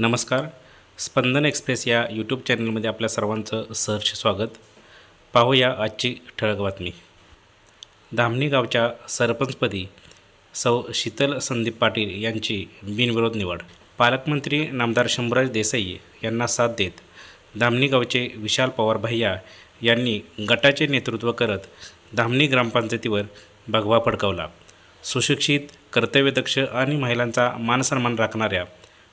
नमस्कार. स्पंदन एक्सप्रेस या यूट्यूब चॅनलमध्ये आपल्या सर्वांचं सहर्ष स्वागत. पाहूया आजची ठळक बातमी. धामणी गावच्या सरपंचपदी सौ शीतल संदीप पाटील यांची बिनविरोध निवड. पालकमंत्री नामदार शंभराज देसाई यांना साथ देत धामणी गावचे विशाल पवार भैया यांनी गटाचे नेतृत्व करत धामणी ग्रामपंचायतीवर भगवा फडकवला. सुशिक्षित कर्तव्यदक्ष आणि महिलांचा मानसन्मान राखणाऱ्या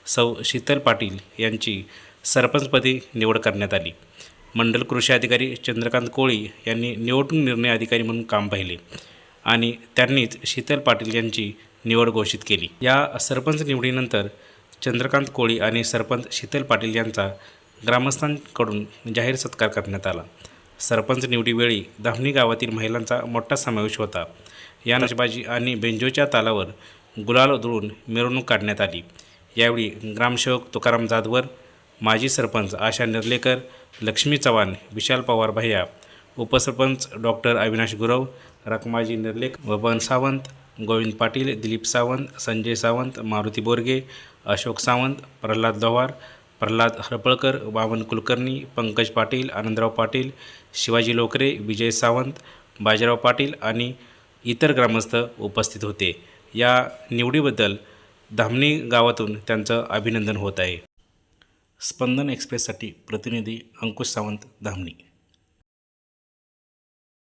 सौ शीतल पाटील यांची सरपंचपदी निवड करण्यात आली. मंडल कृषी अधिकारी चंद्रकांत कोळी यांनी निवडणूक निर्णय अधिकारी म्हणून काम पाहिले आणि त्यांनीच शीतल पाटील यांची निवड घोषित केली. या सरपंच निवडीनंतर चंद्रकांत कोळी आणि सरपंच शीतल पाटील यांचा ग्रामस्थांकडून जाहीर सत्कार करण्यात आला. सरपंच निवडीवेळी धामणी गावातील महिलांचा मोठा समावेश होता. या नशबाजी आणि बेंजोच्या तालावर गुलाल उधळून मिरवणूक काढण्यात आली. यावेळी ग्रामसेवक तुकाराम जाधवर माजी सरपंच आशा निर्लेकर लक्ष्मी चव्हाण विशाल पवार भैया उपसरपंच डॉक्टर अविनाश गुरव रखमाजी निर्लेक बबन सावंत गोविंद पाटील दिलीप सावंत संजय सावंत मारुती बोरगे अशोक सावंत प्रल्हाद लोहार प्रल्हाद हरपळकर वामन कुलकर्णी पंकज पाटील आनंदराव पाटील शिवाजी लोकरे विजय सावंत बाजीराव पाटील आणि इतर ग्रामस्थ उपस्थित होते. या निवडीबद्दल धामणी गावातून त्यांचं अभिनंदन होत आहे. स्पंदन एक्सप्रेससाठी प्रतिनिधी अंकुश सावंत धामणी.